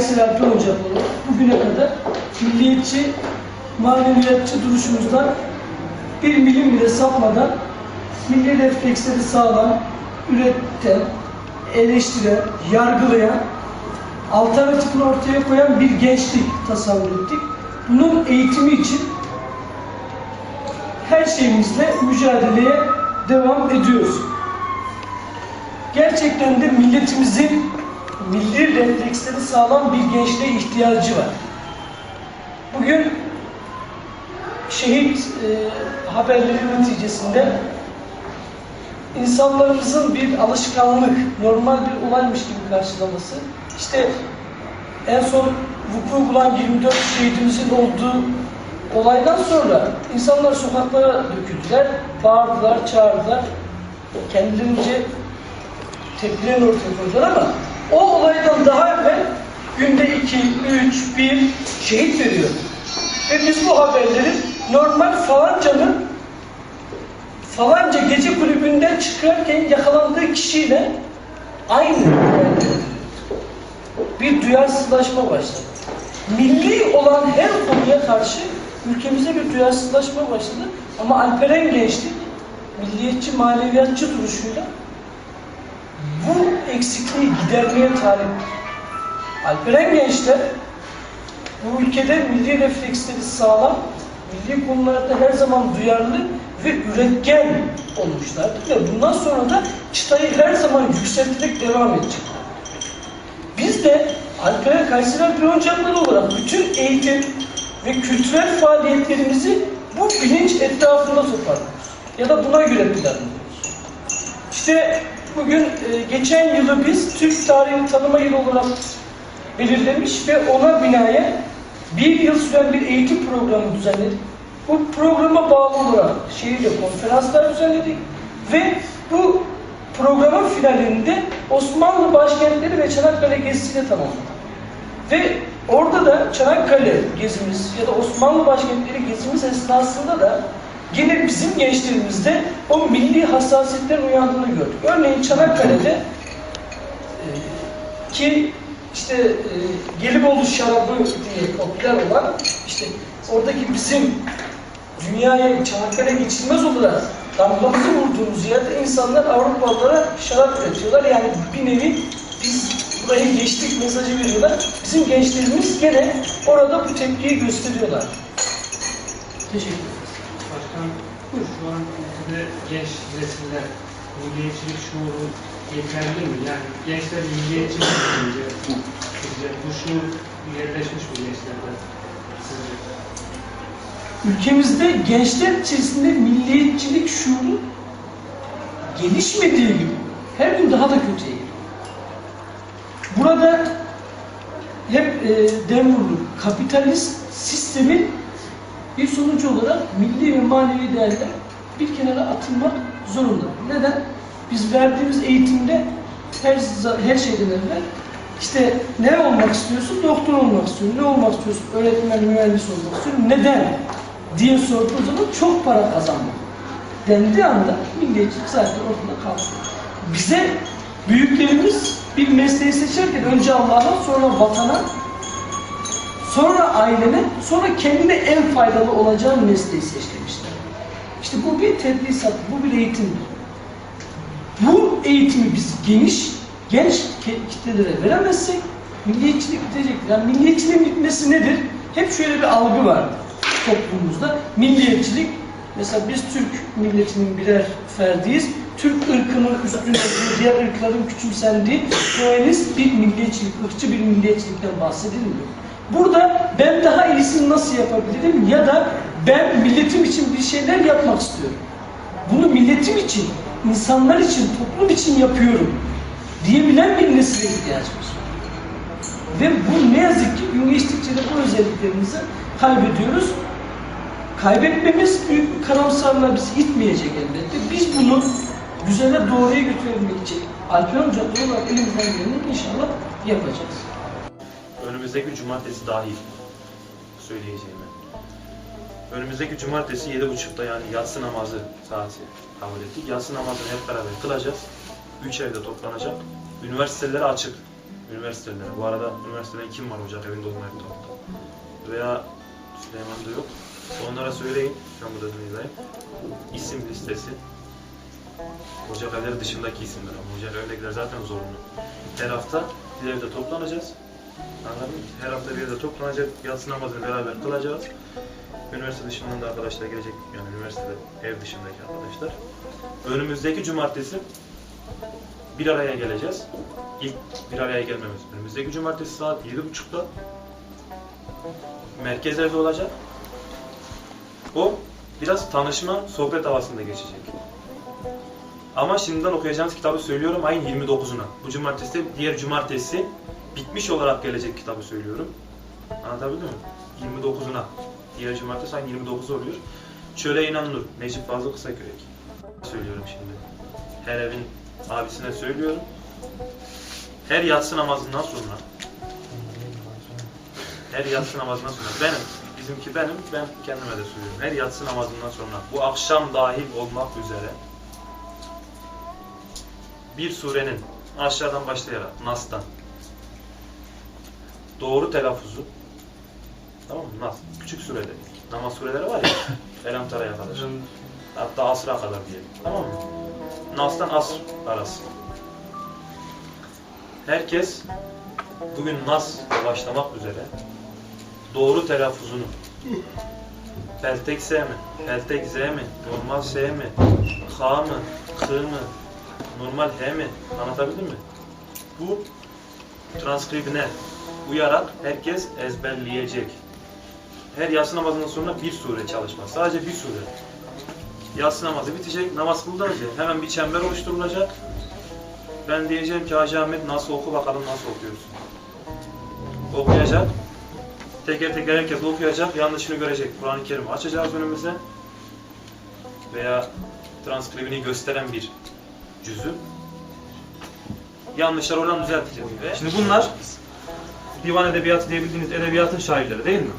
Kayseri Alper Ocakları bugüne kadar milliyetçi, maneviyatçı duruşumuzdan bir milim bile sapmadan milli refleksleri sağlam, üreten, eleştiren, yargılayan, alternatifini ortaya koyan bir gençlik tasavvur ettik. Bunun eğitimi için her şeyimizle mücadeleye devam ediyoruz. Gerçekten de milletimizin milli refleksleri sağlam bir gençliğe ihtiyacı var. Bugün şehit e, haberleri neticesinde insanlarımızın bir alışkanlık, normal bir olaymış gibi karşılaması, işte en son vuku bulan 24 şehidimizin olduğu olaydan sonra insanlar sokaklara döküldüler, bağırdılar, çağırdılar, kendilerince tepkilerini ortaya koydular ama o olaydan daha evvel günde 2, 3, 1 şehit veriyor. Ve biz bu haberleri normal falancanın falanca gece kulübünden çıkarken yakalandığı kişiyle aynı bir duyarsızlaşma başladı. Milli olan her konuya karşı ülkemize bir duyarsızlaşma başladı. Ama Alperen gençlik milliyetçi, maneviyatçı duruşuyla bu eksikliği gidermeye talip. Alperen gençler bu ülkede milli refleksleri sağlam, milli konularda her zaman duyarlı ve üretken olmuşlardır ve bundan sonra da çıtayı her zaman yükselterek devam edecekler. Biz de Alperen Kayseri Alperen olarak bütün eğitim ve kültürel faaliyetlerimizi bu bilinç etrafında toparlıyoruz. Ya da buna göre planlıyoruz. İşte bugün e, geçen yılı biz Türk tarihini tanıma yılı olarak belirlemiş ve ona binaen bir yıl süren bir eğitim programı düzenledik. Bu programa bağlı olarak şehirde konferanslar düzenledik ve bu programın finalinde Osmanlı başkentleri ve Çanakkale gezisiyle tamamladık. Ve orada da Çanakkale gezimiz ya da Osmanlı başkentleri gezimiz esnasında da yine bizim gençlerimizde o milli hassasiyetlerin uyandığını gördük. Örneğin Çanakkale'de e, ki işte e, Gelibolu şarabı diye popüler olan işte oradaki bizim dünyaya Çanakkale geçilmez olarak damgamızı vurduğumuz yerde insanlar Avrupalılara şarap üretiyorlar. Yani bir nevi biz burayı geçtik mesajı veriyorlar. Bizim gençlerimiz gene orada bu tepkiyi gösteriyorlar. Teşekkür. Başkan, şu an ülkede genç nesiller milliyetçilik şuuru yeterli mi? Yani gençler milliyetçi mi sizce? Sizce bu şuur yerleşmiş mi gençlerde? Sizce? Ülkemizde gençler içerisinde milliyetçilik şuuru gelişmediği gibi her gün daha da kötüye. Burada hep e, dem. Kapitalist sistemin bir sonucu olarak milli ve manevi değerler bir kenara atılmak zorunda. Neden? Biz verdiğimiz eğitimde her her şeyden evvel işte ne olmak istiyorsun? Doktor olmak istiyorum. Ne olmak istiyorsun? Öğretmen, mühendis olmak istiyorum. Neden? diye sorduğu zaman çok para kazanmak. Dendiği anda milliyetçilik zaten ortada kalkıyor. Bize büyüklerimiz bir mesleği seçerken önce Allah'a, sonra vatana, sonra ailene, sonra kendine en faydalı olacağın mesleği seç demişler. İşte bu bir tedrisat, bu bir eğitimdir. Bu eğitimi biz geniş, genç kitlelere veremezsek milliyetçilik bitecektir. Yani milliyetçiliğin bitmesi nedir? Hep şöyle bir algı vardır toplumumuzda. Milliyetçilik, mesela biz Türk milletinin birer ferdiyiz. Türk ırkının üstünde diğer ırkların küçümsendiği şövenist bir milliyetçilik, ırkçı bir milliyetçilikten bahsedilmiyor. Burada ben daha iyisini nasıl yapabilirim ya da ben milletim için bir şeyler yapmak istiyorum. Bunu milletim için, insanlar için, toplum için yapıyorum diyebilen bir nesile ihtiyacımız var. Ve bu ne yazık ki gün geçtikçe de bu özelliklerimizi kaybediyoruz. Kaybetmemiz büyük bir karamsarlığa bizi itmeyecek elbette. Biz bunu güzele doğruya götürebilmek için Alper Hoca'la olarak elimizden geleni inşallah yapacağız. Önümüzdeki cumartesi dahil söyleyeceğimi. Önümüzdeki cumartesi 7.30'da yani yatsı namazı saati kabul ettik. Yatsı namazını hep beraber kılacağız. Üç evde toplanacak. Üniversiteleri açık. üniversitelere. Bu arada üniversiteden kim var ocak evinde da orada? Veya Süleyman'da yok. Onlara söyleyin. Ben burada dinleyeyim. İsim listesi. Ocak evleri dışındaki isimler ama ocak evindekiler zaten zorunlu. Her hafta bir evde toplanacağız. Anladın mı? Her hafta bir evde toplanacak. Yatsı namazını beraber kılacağız. Üniversite dışından da arkadaşlar gelecek. Yani üniversitede ev dışındaki arkadaşlar. Önümüzdeki cumartesi bir araya geleceğiz. İlk bir araya gelmemiz. Önümüzdeki cumartesi saat 7.30'da merkez evde olacak. O biraz tanışma, sohbet havasında geçecek. Ama şimdiden okuyacağınız kitabı söylüyorum ayın 29'una. Bu cumartesi de diğer cumartesi bitmiş olarak gelecek kitabı söylüyorum. Anlatabildim mi? 29'una. Diğer cumartesi ayın 29 oluyor. Çöle inanılır. Necip Fazıl Kısakürek. Söylüyorum şimdi. Her evin abisine söylüyorum. Her yatsı namazından sonra her yatsı namazından sonra benim, bizimki benim, ben kendime de söylüyorum. Her yatsı namazından sonra bu akşam dahil olmak üzere bir surenin aşağıdan başlayarak Nas'tan doğru telaffuzu tamam mı? Nas. Küçük surede. Namaz sureleri var ya. Elem Tara'ya kadar. Hatta Asr'a kadar diyelim. Tamam mı? Nas'tan Asr arası. Herkes bugün Nas başlamak üzere doğru telaffuzunu Peltek S mi? Peltek Z mi? Normal S mi? K mı? K mı? Normal H mi? Anlatabildim mi? Bu transkribine uyarak herkes ezberleyecek. Her yatsı namazından sonra bir sure çalışma. Sadece bir sure. Yatsı namazı bitecek, namaz kılınacak. Hemen bir çember oluşturulacak. Ben diyeceğim ki Hacı Ahmet nasıl oku bakalım nasıl okuyorsun. Okuyacak. Teker teker herkes okuyacak, yanlışını görecek. Kur'an-ı Kerim'i açacağız önümüze. Veya transkribini gösteren bir cüzü. Yanlışlar oradan düzelteceğiz. Şimdi bunlar divan edebiyatı diyebildiğiniz edebiyatın şairleri değil mi?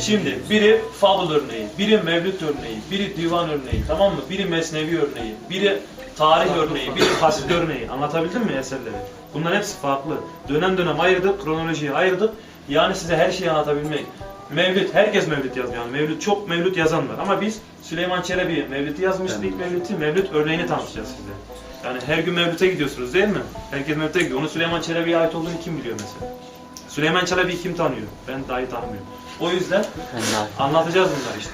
Şimdi biri fabıl örneği, biri mevlüt örneği, biri divan örneği, tamam mı? Biri mesnevi örneği, biri tarih örneği, biri kasid örneği. Anlatabildim mi eserleri? Bunların hepsi farklı. Dönem dönem ayırdık, kronolojiyi ayırdık. Yani size her şeyi anlatabilmek. Mevlüt, herkes mevlüt yazıyor. Yani mevlüt, çok mevlüt yazan var. Ama biz Süleyman Çelebi mevlütü yazmıştık ilk mevlütü. Mevlüt örneğini tanıtacağız size. Yani her gün mevlüte gidiyorsunuz değil mi? Herkes mevlüte gidiyor. Onu Süleyman Çelebi'ye ait olduğunu kim biliyor mesela? Süleyman Çelebi'yi kim tanıyor? Ben dahi tanımıyorum. O yüzden anlatacağız bunları işte.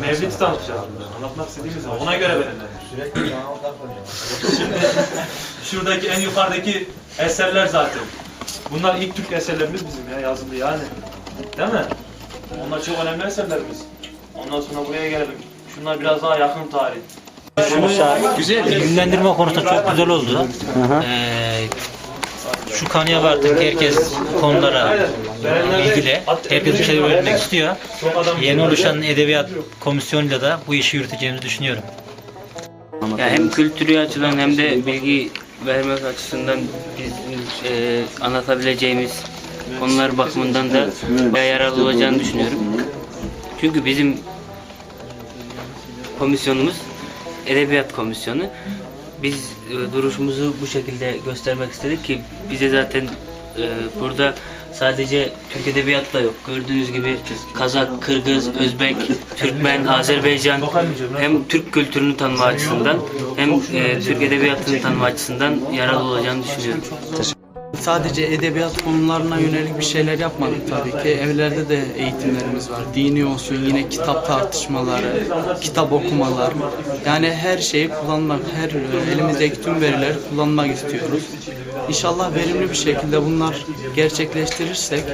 Mevlüt'ü tanıtacağız bunları. Anlatmak istediğimiz var. Ona göre bana odaklanıyor. Şuradaki en yukarıdaki eserler zaten. Bunlar ilk Türk eserlerimiz bizim ya yazılı yani. Değil mi? Onlar çok önemli eserlerimiz. Ondan sonra buraya gelelim. Şunlar biraz daha yakın tarih. Güzel. Bilgilendirme konusunda çok güzel oldu. Ee, şu kanıya vardık. Herkes konulara ilgili. Herkes bir şey öğrenmek istiyor. Yeni oluşan edebiyat komisyonuyla da bu işi yürüteceğimizi düşünüyorum. Ya hem kültürel açıdan hem de bilgi vermek açısından bizim e, anlatabileceğimiz konular bakımından da yararlı olacağını düşünüyorum. Çünkü bizim komisyonumuz edebiyat komisyonu. Biz e, duruşumuzu bu şekilde göstermek istedik ki bize zaten e, burada sadece Türk edebiyatı da yok. Gördüğünüz gibi Kazak, Kırgız, Özbek, Türkmen, Azerbaycan hem Türk kültürünü tanıma açısından hem e, Türk edebiyatını tanıma açısından yararlı olacağını düşünüyorum. Sadece edebiyat konularına yönelik bir şeyler yapmadık tabii ki. Evlerde de eğitimlerimiz var. Dini olsun, yine kitap tartışmaları, kitap okumalar. Yani her şeyi kullanmak, her e, elimizdeki tüm verileri kullanmak istiyoruz. İnşallah verimli bir şekilde bunlar gerçekleştirirsek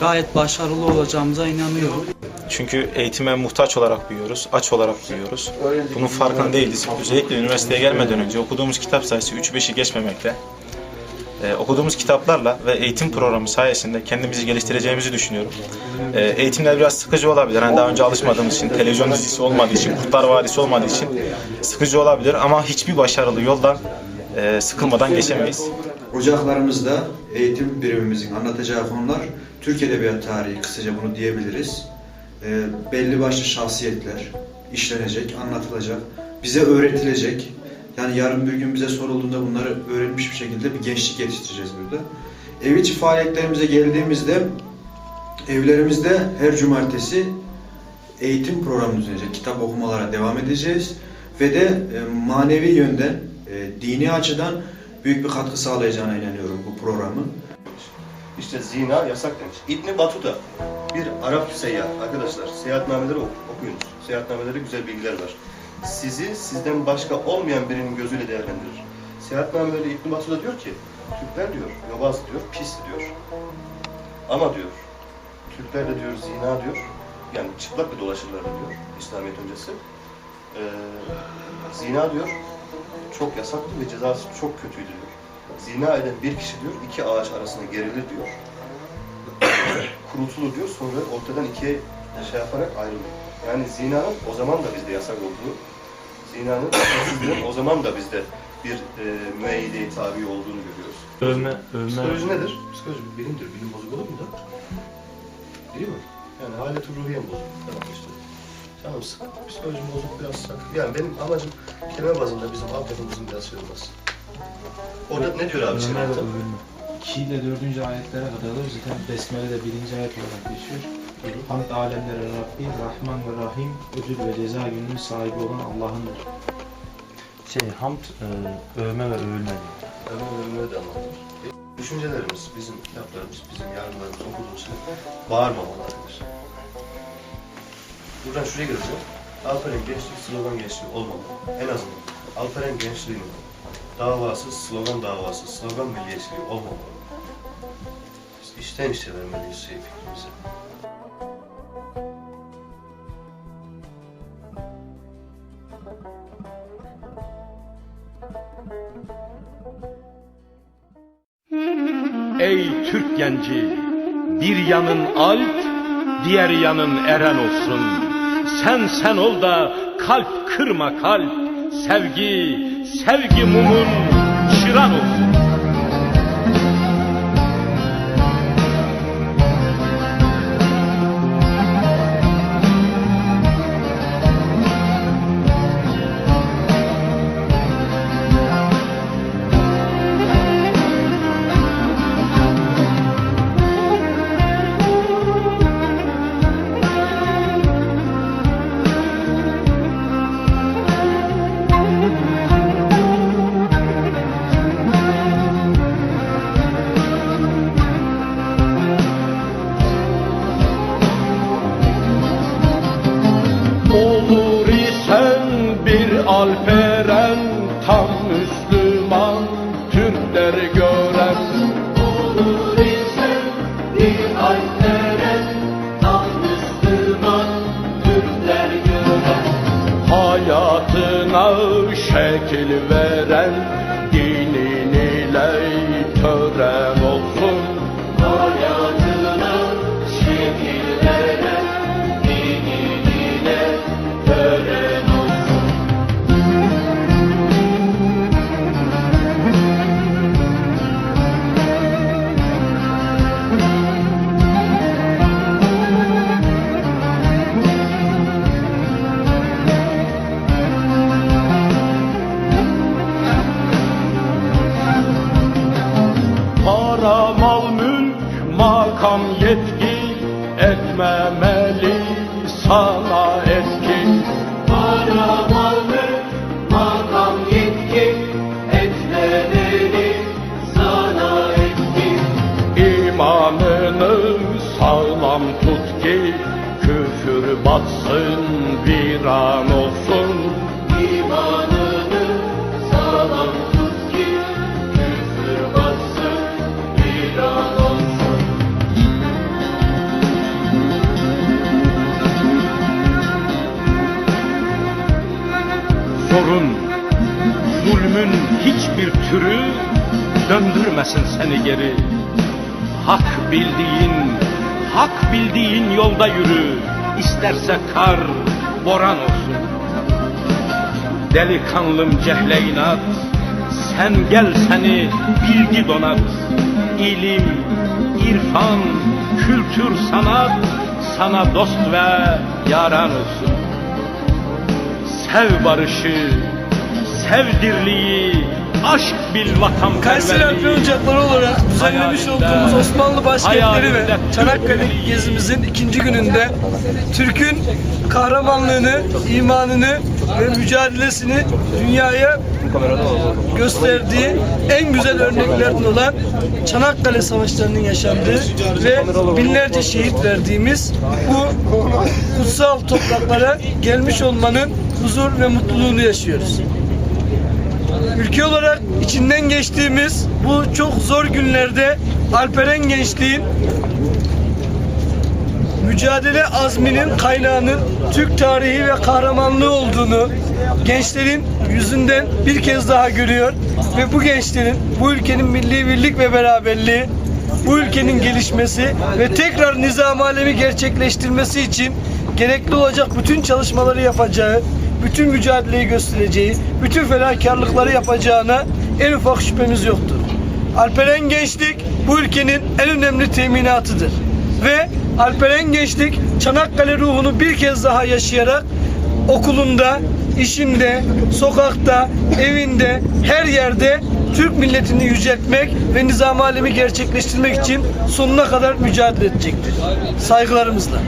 gayet başarılı olacağımıza inanıyorum. Çünkü eğitime muhtaç olarak büyüyoruz, aç olarak büyüyoruz. Bunun farkında değiliz. Özellikle üniversiteye gelmeden önce okuduğumuz kitap sayısı 3-5'i geçmemekte. Ee, okuduğumuz kitaplarla ve eğitim programı sayesinde kendimizi geliştireceğimizi düşünüyorum. Ee, eğitimler biraz sıkıcı olabilir. Hani daha önce alışmadığımız için, televizyon dizisi olmadığı için, Kurtlar Vadisi olmadığı için sıkıcı olabilir. Ama hiçbir başarılı yoldan e, sıkılmadan geçemeyiz. Ocaklarımızda eğitim birimimizin anlatacağı konular Türk Edebiyat Tarihi kısaca bunu diyebiliriz. Ee, belli başlı şahsiyetler işlenecek, anlatılacak, bize öğretilecek. Yani yarın bir gün bize sorulduğunda bunları öğrenmiş bir şekilde bir gençlik yetiştireceğiz burada. Ev içi faaliyetlerimize geldiğimizde evlerimizde her cumartesi eğitim programı düzenleyecek. Kitap okumalara devam edeceğiz. Ve de e, manevi yönden, e, dini açıdan büyük bir katkı sağlayacağına inanıyorum bu programın. İşte zina yasak demiş. İbn Batuta bir Arap seyyah. Arkadaşlar seyahatnameleri ok- okuyunuz. Seyahatnamelerde güzel bilgiler var. Sizi sizden başka olmayan birinin gözüyle değerlendirir. Seyahatnameleri İbn Batuta diyor ki Türkler diyor yobaz diyor pis diyor. Ama diyor Türkler de diyor zina diyor. Yani çıplak bir dolaşırlar diyor İslamiyet öncesi. Ee, zina diyor çok yasaktı ve cezası çok kötüydü diyor. Zina eden bir kişi diyor iki ağaç arasına gerilir diyor. Kurutulur diyor sonra ortadan ikiye şey yaparak ayrılır. Yani zinanın o zaman da bizde yasak olduğu, zinanın o zaman da bizde bir e, müeyyide tabi olduğunu görüyoruz. Övme, övme. Psikoloji nedir? Psikoloji bir bilimdir. Bilim bozuk olur mu da? Değil mi? Yani halet ruhiyen bozuk. Tamam işte. Canım sık. Psikolojim bozuk biraz sak. Yani benim amacım kelime bazında bizim altyapımızın biraz şey olması. Orada ne diyor abi şeriatta? 2 ile 4. ayetlere kadar da zaten Besmele de 1. ayet olarak geçiyor. Hamd alemlere Rabbi, Rahman ve Rahim, ödül ve ceza gününün sahibi olan Allah'ındır. Şey, hamd, e, övme ve övülme. Ömür ömür de anlatır. Düşüncelerimiz, bizim kitaplarımız, bizim yargılarımız okuduğumuz şey bağırmamalı arkadaşlar. Buradan şuraya geleceğim. Alperen gençlik slogan gençliği olmamalı. En azından. Alperen gençliğinin davası, slogan davası, slogan milliyetçiliği olmamalı. Biz içten içe vermeliyiz şey fikrimizi. Yanın alp, diğer yanın eren olsun. Sen sen ol da kalp kırma kalp, sevgi, sevgi mumun çıran olsun. Bir ki küfür batsın viran olsun. İmanını sağlam tut ki küfür batsın viran olsun. Sorun zulmün hiçbir türü döndürmesin seni geri. Hak bildiğin, hak bildiğin yolda yürü. İsterse kar, boran olsun. Delikanlım cehle inat, sen gel seni bilgi donat. İlim, irfan, kültür, sanat sana dost ve yaran olsun. Sev barışı, sev dirliği, aşk bil vatan Kayseri Alper Ocakları olarak düzenlemiş olduğumuz Osmanlı başkentleri ve Çanakkale gezimizin ikinci gününde Türk'ün kahramanlığını, imanını ve mücadelesini dünyaya gösterdiği en güzel örneklerden olan Çanakkale Savaşları'nın yaşandığı ve binlerce şehit verdiğimiz bu kutsal topraklara gelmiş olmanın huzur ve mutluluğunu yaşıyoruz. Ülke olarak içinden geçtiğimiz bu çok zor günlerde Alperen gençliğin mücadele azminin kaynağının Türk tarihi ve kahramanlığı olduğunu gençlerin yüzünden bir kez daha görüyor ve bu gençlerin bu ülkenin milli birlik ve beraberliği bu ülkenin gelişmesi ve tekrar nizam alemi gerçekleştirmesi için gerekli olacak bütün çalışmaları yapacağı, bütün mücadeleyi göstereceği, bütün fedakarlıkları yapacağına en ufak şüphemiz yoktur. Alperen Gençlik bu ülkenin en önemli teminatıdır. Ve Alperen Gençlik Çanakkale ruhunu bir kez daha yaşayarak okulunda, işinde, sokakta, evinde, her yerde Türk milletini yüceltmek ve nizam alemi gerçekleştirmek için sonuna kadar mücadele edecektir. Saygılarımızla.